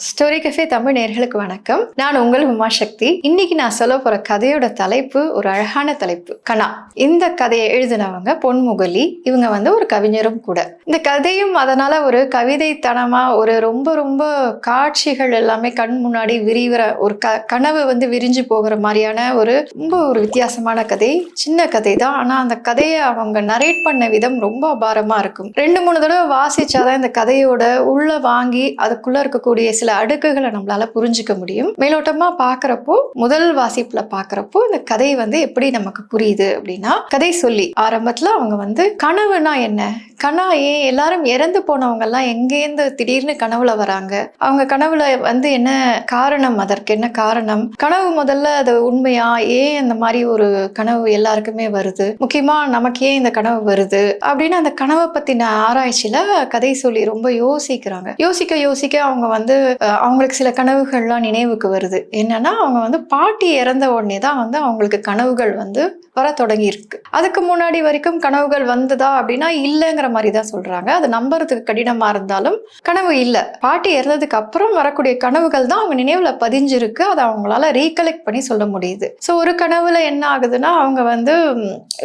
Story cafe Tamil நேர்களுக்கு வணக்கம். நான் உங்கள் உமா சக்தி. இன்னைக்கு நான் சொல்ல போற கதையோட தலைப்பு ஒரு அழகான தலைப்பு. கனா இந்த கதையை எழுதினவங்க பொன்முகலி. இவங்க வந்து ஒரு கவிஞரும் கூட. இந்த கதையும் அதனால ஒரு கவிதைத்தனமா ஒரு ரொம்ப ரொம்ப காட்சிகள் எல்லாமே கண் முன்னாடி விரிவிற ஒரு க கனவு வந்து விரிஞ்சு போகிற மாதிரியான ஒரு ரொம்ப ஒரு வித்தியாசமான கதை. சின்ன கதை தான் ஆனா அந்த கதையை அவங்க நரேட் பண்ண விதம் ரொம்ப அபாரமா இருக்கும். ரெண்டு மூணு தடவை வாசிச்சாதான் இந்த கதையோட உள்ள வாங்கி அதுக்குள்ள இருக்கக்கூடிய சில அடுக்குகளை நம்மளால புரிஞ்சுக்க முடியும். மேலோட்டமா பாக்குறப்போ முதல் வாசிப்புல பாக்குறப்போ இந்த கதை வந்து எப்படி நமக்கு புரியுது அப்படின்னா கதை சொல்லி ஆரம்பத்துல அவங்க வந்து கனவுனா என்ன? கனா ஏன் எல்லாரும் இறந்து போனவங்கெல்லாம் எங்கேருந்து திடீர்னு கனவுல வராங்க? அவங்க கனவுல வந்து என்ன காரணம்? அதற்கு என்ன காரணம்? கனவு முதல்ல அது உண்மையா? ஏன் அந்த மாதிரி ஒரு கனவு எல்லாருக்குமே வருது? முக்கியமா நமக்கு ஏன் இந்த கனவு வருது? அப்படின்னு அந்த கனவை பத்தின ஆராய்ச்சியில கதை சொல்லி ரொம்ப யோசிக்கிறாங்க. யோசிக்க யோசிக்க அவங்க வந்து அவங்களுக்கு சில கனவுகள்லாம் நினைவுக்கு வருது. என்னன்னா அவங்க வந்து பாட்டி இறந்த உடனே தான் வந்து அவங்களுக்கு கனவுகள் வந்து வர தொடங்கி இருக்கு அதுக்கு முன்னாடி வரைக்கும் கனவுகள் வந்ததா அப்படின்னா இல்லைங்கிற மாதிரி தான் சொல்றாங்க. அது நம்புறதுக்கு கடினமா இருந்தாலும் கனவு இல்லை. பாட்டி இறந்ததுக்கு அப்புறம் வரக்கூடிய கனவுகள் தான் அவங்க நினைவுல பதிஞ்சிருக்கு. அதை அவங்களால ரீகலெக்ட் பண்ணி சொல்ல முடியுது. ஸோ ஒரு கனவுல என்ன ஆகுதுன்னா அவங்க வந்து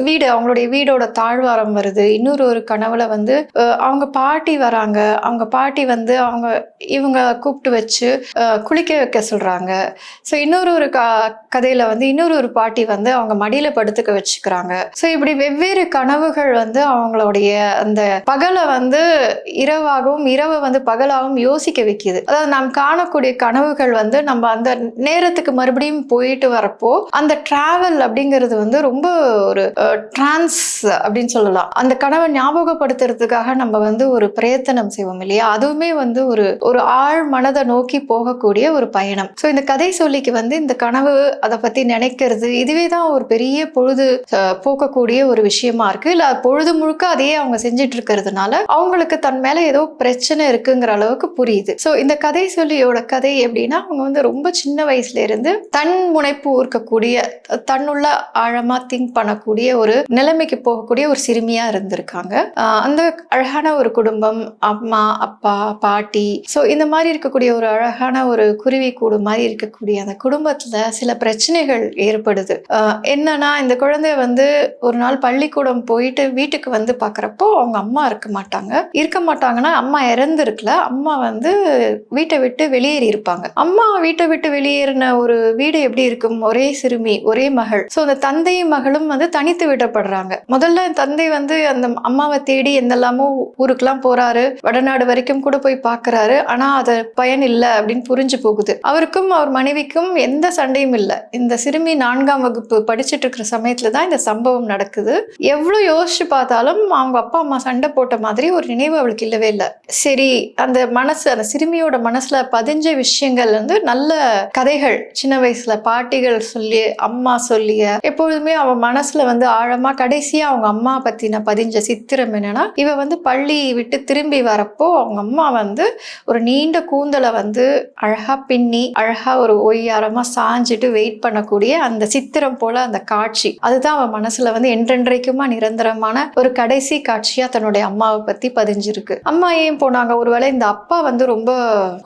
வீடு அவங்களுடைய வீடோட தாழ்வாரம் வருது. இன்னொரு ஒரு கனவுல வந்து அவங்க பாட்டி வராங்க. அவங்க பாட்டி வந்து அவங்க இவங்க கூப்பிட்டு வச்சு குளிக்க வைக்க சொல்றாங்க. ஸோ இன்னொரு ஒரு க கதையில வந்து இன்னொரு ஒரு பாட்டி வந்து அவங்க மடியில படுத்துக்க வச்சுக்கிறாங்க. ஸோ இப்படி வெவ்வேறு கனவுகள் வந்து அவங்களுடைய அந்த அந்த பகலை வந்து இரவாகவும் இரவை வந்து பகலாகவும் யோசிக்க வைக்கிது. அதாவது நாம் காணக்கூடிய கனவுகள் வந்து நம்ம அந்த நேரத்துக்கு மறுபடியும் போயிட்டு வரப்போ அந்த டிராவல் அப்படிங்கிறது வந்து ரொம்ப ஒரு டிரான்ஸ் அப்படின்னு சொல்லலாம். அந்த கனவை ஞாபகப்படுத்துறதுக்காக நம்ம வந்து ஒரு பிரயத்தனம் செய்வோம் இல்லையா? அதுவுமே வந்து ஒரு ஒரு ஆழ் மனதை நோக்கி போகக்கூடிய ஒரு பயணம். ஸோ இந்த கதை சொல்லிக்கு வந்து இந்த கனவு அதை பத்தி நினைக்கிறது இதுவே தான் ஒரு பெரிய பொழுது போக்கக்கூடிய ஒரு விஷயமா இருக்கு. இல்ல பொழுது முழுக்க அதையே அவங்க செஞ்சு செஞ்சிட்டு இருக்கிறதுனால அவங்களுக்கு தன் மேல ஏதோ பிரச்சனை இருக்குங்கிற அளவுக்கு புரியுது. ஸோ இந்த கதை சொல்லியோட கதை எப்படின்னா அவங்க வந்து ரொம்ப சின்ன வயசுல இருந்து தன் முனைப்பு இருக்கக்கூடிய தன்னுள்ள ஆழமா திங்க் பண்ணக்கூடிய ஒரு நிலைமைக்கு போகக்கூடிய ஒரு சிறுமியா இருந்திருக்காங்க. அந்த அழகான ஒரு குடும்பம் அம்மா அப்பா பாட்டி ஸோ இந்த மாதிரி இருக்கக்கூடிய ஒரு அழகான ஒரு குருவி கூடு மாதிரி இருக்கக்கூடிய அந்த குடும்பத்துல சில பிரச்சனைகள் ஏற்படுது. என்னன்னா இந்த குழந்தை வந்து ஒரு நாள் பள்ளிக்கூடம் போயிட்டு வீட்டுக்கு வந்து பார்க்குறப்போ அவங்க அம்மா இருக்க மாட்டாங்க. இருக்க மாட்டாங்கன்னா அம்மா இறந்துருக்கல. அம்மா வந்து வீட்டை விட்டு வெளியேறி இருப்பாங்க. அம்மா வீட்டை விட்டு வெளியேறின ஒரு வீடு எப்படி இருக்கும்? ஒரே சிறுமி ஒரே மகள். ஸோ அந்த தந்தையும் மகளும் வந்து தனித்து விடப்படுறாங்க. முதல்ல தந்தை வந்து அந்த அம்மாவை தேடி எந்தெல்லாமோ ஊருக்கெல்லாம் போறாரு. வடநாடு வரைக்கும் கூட போய் பார்க்கறாரு. ஆனா அது பயன் இல்லை அப்படின்னு புரிஞ்சு போகுது. அவருக்கும் அவர் மனைவிக்கும் எந்த சண்டையும் இல்லை. இந்த சிறுமி நான்காம் வகுப்பு படிச்சுட்டு இருக்கிற சமயத்துல தான் இந்த சம்பவம் நடக்குது. எவ்வளோ யோசிச்சு பார்த்தாலும் அவங்க அப்பா அம்மா சண்டை போட்ட மாதிரி ஒரு நினைவு அவளுக்கு இல்லவே இல்லை. சரி அந்த மனசு அந்த சிறுமியோட மனசுல பதிஞ்ச விஷயங்கள் வந்து நல்ல கதைகள். சின்ன வயசுல பாட்டிகள் சொல்லி அம்மா சொல்லிய எப்பொழுதுமே அவன் மனசுல வந்து ஆழமா கடைசியா அவங்க அம்மா பத்தின பதிஞ்ச சித்திரம் என்னன்னா இவ வந்து பள்ளி விட்டு திரும்பி வரப்போ அவங்க அம்மா வந்து ஒரு நீண்ட கூந்தலை வந்து அழகா பின்னி அழகா ஒரு ஒய்யாரமா சாஞ்சிட்டு வெயிட் பண்ணக்கூடிய அந்த சித்திரம் போல அந்த காட்சி. அதுதான் அவன் மனசுல வந்து என்றென்றைக்குமா நிரந்தரமான ஒரு கடைசி காட்சியா தன்னுடைய அம்மாவை பத்தி பதிஞ்சிருக்கு. அம்மா ஏன் போனாங்க? ஒருவேளை இந்த அப்பா வந்து ரொம்ப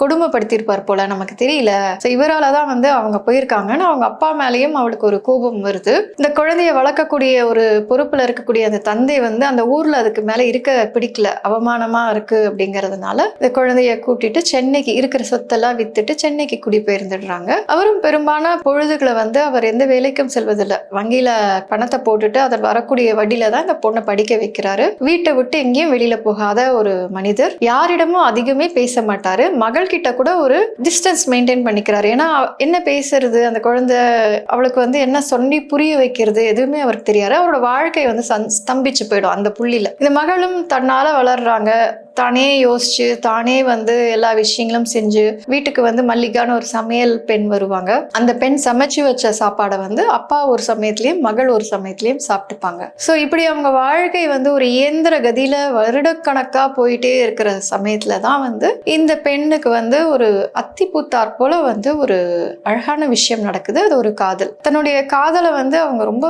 கொடுமைப்படுத்தியிருப்பார் போல நமக்கு தெரியல. ஸோ இவரால் தான் வந்து அவங்க போயிருக்காங்கன்னு அவங்க அப்பா மேலேயும் அவளுக்கு ஒரு கோபம் வருது. இந்த குழந்தைய வளர்க்கக்கூடிய ஒரு பொறுப்புல இருக்கக்கூடிய அந்த தந்தை வந்து அந்த ஊர்ல அதுக்கு மேல இருக்க பிடிக்கல. அவமானமா இருக்கு அப்படிங்கறதுனால இந்த குழந்தைய கூட்டிட்டு சென்னைக்கு இருக்கிற சொத்தெல்லாம் வித்துட்டு சென்னைக்கு குடிபெயர்ந்துடுறாங்க அவரும் பெரும்பாலான பொழுதுகளை வந்து அவர் எந்த வேலைக்கும் செல்வதில்லை. வங்கியில பணத்தை போட்டுட்டு அதில் வரக்கூடிய வட்டியில தான் இந்த பொண்ணை படிக்க வைக்கிறாரு. வீட்டு விட்டு எங்கேயும் வெளியில போகாத ஒரு மனிதர். யாரிடமும் அதிகமே பேச மாட்டாரு. மகள் கிட்ட கூட ஒரு டிஸ்டன்ஸ் மெயின்டைன் பண்ணிக்கிறாரு. ஏன்னா என்ன பேசுறது? அந்த குழந்தை அவளுக்கு வந்து என்ன சொல்லி புரிய வைக்கிறது எதுவுமே அவருக்கு தெரியாது. அவரோட வாழ்க்கை வந்து சந்- ஸ்தம்பிச்சு போயிடும் அந்த புள்ளியில. இந்த மகளும் தன்னால வளர்றாங்க. தானே யோசிச்சு தானே வந்து எல்லா விஷயங்களும் செஞ்சு வீட்டுக்கு வந்து மல்லிகான்னு ஒரு சமையல் பெண் வருவாங்க. அந்த பெண் சமைச்சு வச்ச சாப்பாடை வந்து அப்பா ஒரு சமயத்திலையும் மகள் ஒரு சமயத்திலையும் சாப்பிட்டுப்பாங்க. ஸோ இப்படி அவங்க வாழ்க்கை வந்து ஒரு இயந்திர கதியில வருடக்கணக்கா போயிட்டே இருக்கிற சமயத்துல தான் வந்து இந்த பெண்ணுக்கு வந்து ஒரு அத்திப்பூத்தார் போல வந்து ஒரு அழகான விஷயம் நடக்குது. அது ஒரு காதல். தன்னுடைய காதலை வந்து அவங்க ரொம்ப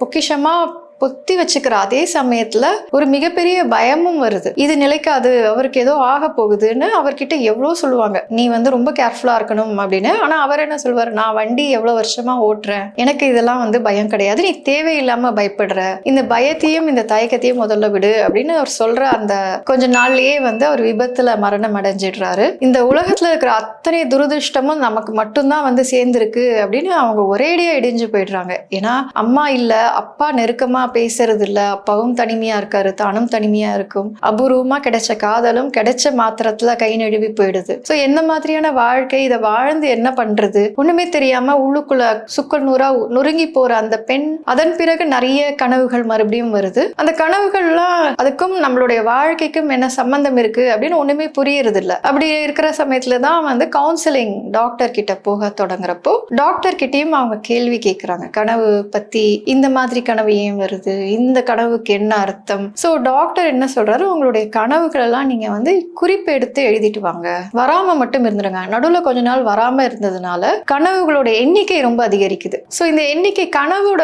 பொக்கிஷமா பொத்தி வச்சுக்கிற அதே சமயத்துல ஒரு மிகப்பெரிய பயமும் வருது. இது நிலைக்காது அவருக்கு ஏதோ ஆக போகுதுன்னு அவர்கிட்ட எவ்வளோ சொல்லுவாங்க. நீ வந்து ரொம்ப கேர்ஃபுல்லா இருக்கணும் அப்படின்னு. ஆனா அவர் என்ன சொல்வார்? நான் வண்டி எவ்வளவு வருஷமா ஓட்டுறேன். எனக்கு இதெல்லாம் வந்து பயம் கிடையாது. நீ தேவையில்லாம பயப்படுற. இந்த பயத்தையும் இந்த தயக்கத்தையும் முதல்ல விடு அப்படின்னு அவர் சொல்ற அந்த கொஞ்ச நாள்லயே வந்து அவர் விபத்துல மரணம் அடைஞ்சிடுறாரு. இந்த உலகத்துல இருக்கிற அத்தனை துரதிருஷ்டமும் நமக்கு மட்டும்தான் வந்து சேர்ந்துருக்கு அப்படின்னு அவங்க ஒரேடியா இடிஞ்சு போயிடுறாங்க. ஏன்னா அம்மா இல்ல அப்பா நெருக்கமா பேசுறது இல்ல அப்பாவும் தனிமையா இருக்காரு தானும் தனிமையா இருக்கும். அபூர்வமா கிடைச்ச காதலும் கிடைச்ச மாத்திரத்துல கை நழுவி போயிடுது. சோ எந்த மாதிரியான வாழ்க்கை இதை வாழ்ந்து என்ன பண்றது? ஒண்ணுமே தெரியாம உள்ளுக்குள்ள சுக்கல் நூறா நொறுங்கி போற அந்த பெண் அதன் பிறகு நிறைய கனவுகள் மறுபடியும் வருது. அந்த கனவுகள்லாம் அதுக்கும் நம்மளுடைய வாழ்க்கைக்கும் என்ன சம்பந்தம் இருக்கு அப்படின்னு ஒண்ணுமே புரியறது இல்லை அப்படி இருக்கிற சமயத்தில் தான் வந்து கவுன்சிலிங் டாக்டர் கிட்ட போக தொடங்குறப்போ டாக்டர் கிட்டயும் அவங்க கேள்வி கேட்குறாங்க கனவு பத்தி இந்த மாதிரி கனவு ஏன் வருது? இந்த கனவுக்கு என்ன அர்த்தம்? சோ டாக்டர் என்ன சொல்றாரு? உங்களுடைய கனவுகள் எல்லாம் நீங்க வந்து குறிப்பு எடுத்து எழுதிட்டு வாங்க. வராம மட்டும் இருந்துருங்க. நடுவுல கொஞ்ச நாள் வராம இருந்ததுனால கனவுகளோட எண்ணிக்கை ரொம்ப அதிகரிக்குது. ஸோ இந்த எண்ணிக்கை கனவோட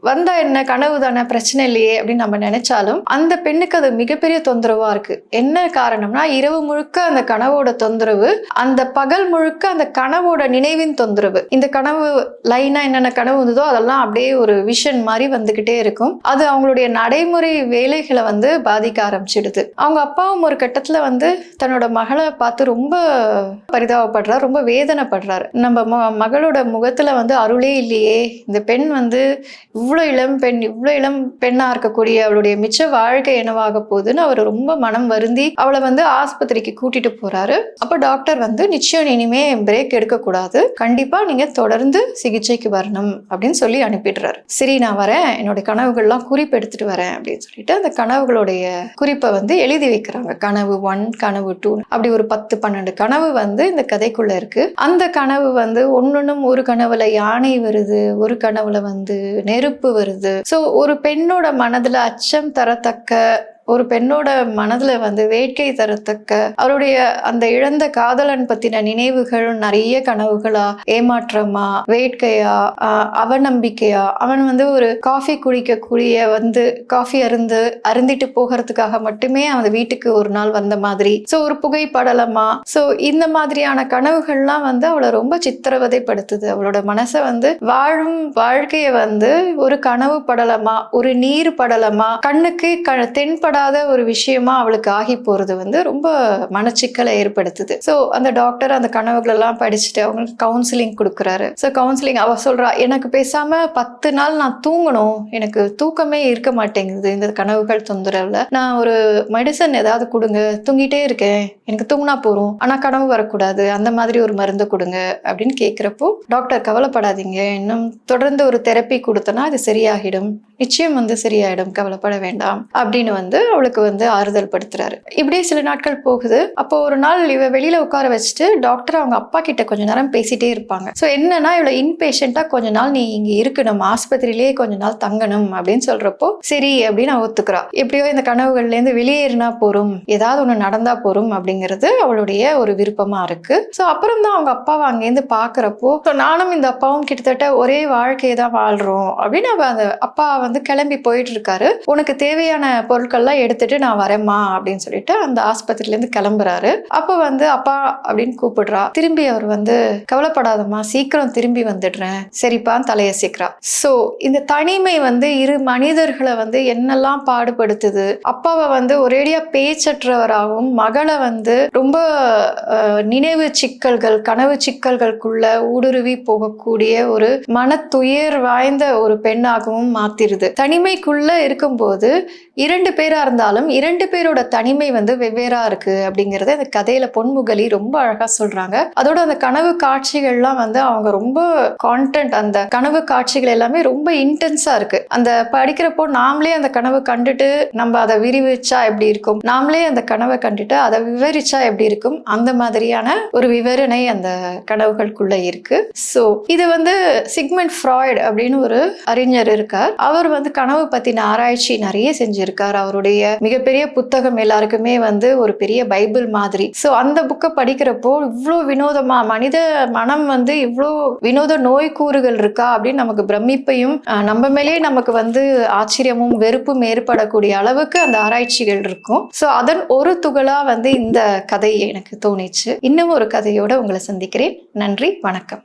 வந்தா என்ன? கனவு தானே பிரச்சனை இல்லையே அப்படின்னு நம்ம நினைச்சாலும் அந்த பெண்ணுக்கு அது மிகப்பெரிய தொந்தரவா இருக்கு. என்ன காரணம்னா இரவு முழுக்க அந்த கனவோட தொந்தரவு அந்த பகல் முழுக்க அந்த கனவோட நினைவின் தொந்தரவு. இந்த கனவு லைனா என்னென்ன கனவு வந்ததோ அதெல்லாம் அப்படியே ஒரு விஷன் மாதிரி வந்துகிட்டே இருக்கும். அது அவங்களுடைய நடைமுறை வேலைகளை வந்து பாதிக்க ஆரம்பிச்சிடுது. அவங்க அப்பாவும் ஒரு கட்டத்துல வந்து தன்னோட மகளை பார்த்து ரொம்ப பரிதாபப்படுறாரு ரொம்ப வேதனைப்படுறாரு. நம்ம ம- மகளோட முகத்துல வந்து அருளே இல்லையே. இந்த பெண் வந்து இவ்வளோ இளம் பெண் இவ்வளோ இளம் பெண்ணா இருக்கக்கூடிய அவளுடைய மிச்ச வாழ்க்கை என்னவாக போகுதுன்னு அவர் ரொம்ப மனம் வருந்தி அவளை வந்து ஆஸ்பத்திரிக்கு கூட்டிட்டு போறாரு. அப்ப டாக்டர் வந்து நிச்சயம் இனிமே பிரேக் எடுக்கக்கூடாது. கண்டிப்பா நீங்க தொடர்ந்து சிகிச்சைக்கு வரணும் அப்படின்னு சொல்லி அனுப்பிடுறாரு. சரி நான் வரேன். என்னோட கனவுகள்லாம் குறிப்பு வரேன் அப்படின்னு சொல்லிட்டு அந்த கனவுகளுடைய குறிப்பை வந்து எழுதி வைக்கிறாங்க. கனவு ஒன் கனவு டூ அப்படி ஒரு பத்து பன்னெண்டு கனவு வந்து இந்த கதைக்குள்ள இருக்கு. அந்த கனவு வந்து ஒன்னொன்னும் ஒரு கனவுல யானை வருது ஒரு கனவுல வந்து நெருப்பு வருது. சோ ஒரு பெண்ணோட மனதுல அச்சம் தரத்தக்க ஒரு பெண்ணோட மனதுல வந்து வேட்கை தரத்தக்க அவருடைய அந்த இழந்த காதலன் பத்தின நினைவுகள் நிறைய கனவுகளா ஏமாற்றமா வேட்கையா அவநம்பிக்கையா அவன் வந்து ஒரு காஃபி குடிக்கக்கூடிய வந்து காஃபி அருந்து அருந்திட்டு போகிறதுக்காக மட்டுமே அவன் வீட்டுக்கு ஒரு நாள் வந்த மாதிரி. ஸோ ஒரு புகைப்படலமா? ஸோ இந்த மாதிரியான கனவுகள்லாம் வந்து அவளை ரொம்ப சித்திரவதைப்படுத்துது. அவளோட மனசை வந்து வாழும் வாழ்க்கையை வந்து ஒரு கனவு படலமா ஒரு நீர் படலமா கண்ணுக்கு க தென்படாத ஒரு விஷயமா அவளுக்கு ஆகி போறது வந்து ரொம்ப மனச்சிக்கலை ஏற்படுத்துது. ஸோ அந்த டாக்டர் அந்த கனவுகள் எல்லாம் படிச்சுட்டு அவங்களுக்கு கவுன்சிலிங் கொடுக்குறாரு. ஸோ கவுன்சிலிங் அவ சொல்றா எனக்கு பேசாம பத்து நாள் நான் தூங்கணும். எனக்கு தூக்கமே இருக்க மாட்டேங்குது இந்த கனவுகள் தொந்தரவுல. நான் ஒரு மெடிசன் ஏதாவது கொடுங்க. தூங்கிட்டே இருக்கேன். எனக்கு தூங்கினா போறோம் ஆனா கனவு வரக்கூடாது. அந்த மாதிரி ஒரு மருந்து கொடுங்க. அப்படின்னு கேட்குறப்போ டாக்டர் கவலைப்படாதீங்க. இன்னும் தொடர்ந்து ஒரு தெரப்பி கொடுத்தனா அது சரியாகிடும். நிச்சயம் வந்து சரியாயிடும். கவலைப்பட வேண்டாம். அப்படின்னு வந்து அவளுக்கு வந்து ஆறுதல் படுத்துறாரு. இப்படியே சில நாட்கள் போகுது. அப்போ ஒரு நாள் இவ வெளியில உட்கார வச்சுட்டு டாக்டர் அவங்க அப்பா கிட்ட கொஞ்ச நேரம் பேசிட்டே இருப்பாங்க. ஸோ என்னன்னா இவ்வளவு இன்பேஷண்டா கொஞ்ச நாள் நீ இங்க இருக்கணும். ஆஸ்பத்திரியிலேயே கொஞ்ச நாள் தங்கணும் அப்படின்னு சொல்றப்போ சரி அப்படின்னு அவ ஒத்துக்கிறா. எப்படியோ இந்த கனவுகள்ல இருந்து வெளியேறினா போறோம் ஏதாவது ஒண்ணு நடந்தா போறோம் அப்படிங்கிறது அவளுடைய ஒரு விருப்பமா இருக்கு. ஸோ அப்புறம் தான் அவங்க அப்பாவை அங்கேருந்து பாக்குறப்போ ஸோ நானும் இந்த அப்பாவும் கிட்டத்தட்ட ஒரே வாழ்க்கையை தான் வாழ்றோம். அப்படின்னு அவ அந்த அப்பா வந்து கிளம்பி போயிட்டு இருக்காரு. உனக்கு தேவையான பொருட்கள்லாம் எடுத்துட்டு நான் வரேம்மா அப்படின்னு சொல்லிட்டு அந்த ஆஸ்பத்திரியிலேருந்து கிளம்புறாரு. அப்போ வந்து அப்பா அப்படின்னு கூப்பிடுறா. திரும்பி அவர் வந்து கவலைப்படாதம்மா சீக்கிரம் திரும்பி வந்துடுறேன். சரிப்பான்னு தலையசிக்கிறா சோ இந்த தனிமை வந்து இரு மனிதர்களை வந்து என்னெல்லாம் பாடுபடுத்துது அப்பாவை வந்து ஒரேடியா பேச்சற்றவராகவும் மகளை வந்து ரொம்ப நினைவு சிக்கல்கள் கனவு சிக்கல்களுக்குள்ள ஊடுருவி போகக்கூடிய ஒரு மனத்துயர் வாய்ந்த ஒரு பெண்ணாகவும் மாத்திருது. தனிமைக்குள்ள இருக்கும்போது இரண்டு பேரை இருந்தாலும் இரண்டு பேரோட தனிமை வந்து வெவ்வேறா இருக்கு அப்படிங்கறத இந்த கதையில பொன்முகலி ரொம்ப அழகா சொல்றாங்க. அதோட அந்த கனவு காட்சிகள்லாம் வந்து அவங்க ரொம்ப கான்டென்ட் அந்த கனவு காட்சிகள் எல்லாமே ரொம்ப இன்டென்ஸா இருக்கு. அந்த படிக்கிறப்போ நாமளே அந்த கனவு கண்டுட்டு நம்ம அதை விரிவிச்சா எப்படி இருக்கும்? நாமளே அந்த கனவை கண்டுட்டு அதை விவரிச்சா எப்படி இருக்கும்? அந்த மாதிரியான ஒரு விவரணை அந்த கனவுகளுக்குள்ள இருக்கு. ஸோ இது வந்து சிக்மெண்ட் ஃப்ராய்டு அப்படின்னு ஒரு அறிஞர் இருக்கார். அவர் வந்து கனவு பத்தின ஆராய்ச்சி நிறைய செஞ்சிருக்கார். அவருடைய அவங்களுடைய மிகப்பெரிய புத்தகம் எல்லாருக்குமே வந்து ஒரு பெரிய பைபிள் மாதிரி. ஸோ அந்த புக்கை படிக்கிறப்போ இவ்வளோ வினோதமா மனித மனம் வந்து இவ்வளோ வினோத நோய் கூறுகள் இருக்கா அப்படின்னு நமக்கு பிரமிப்பையும் நம்ம மேலே நமக்கு வந்து ஆச்சரியமும் வெறுப்பும் ஏற்படக்கூடிய அளவுக்கு அந்த ஆராய்ச்சிகள் இருக்கும். ஸோ அதன் ஒரு துகளா வந்து இந்த கதை எனக்கு தோணிச்சு. இன்னும் ஒரு கதையோட உங்களை சந்திக்கிறேன். நன்றி வணக்கம்.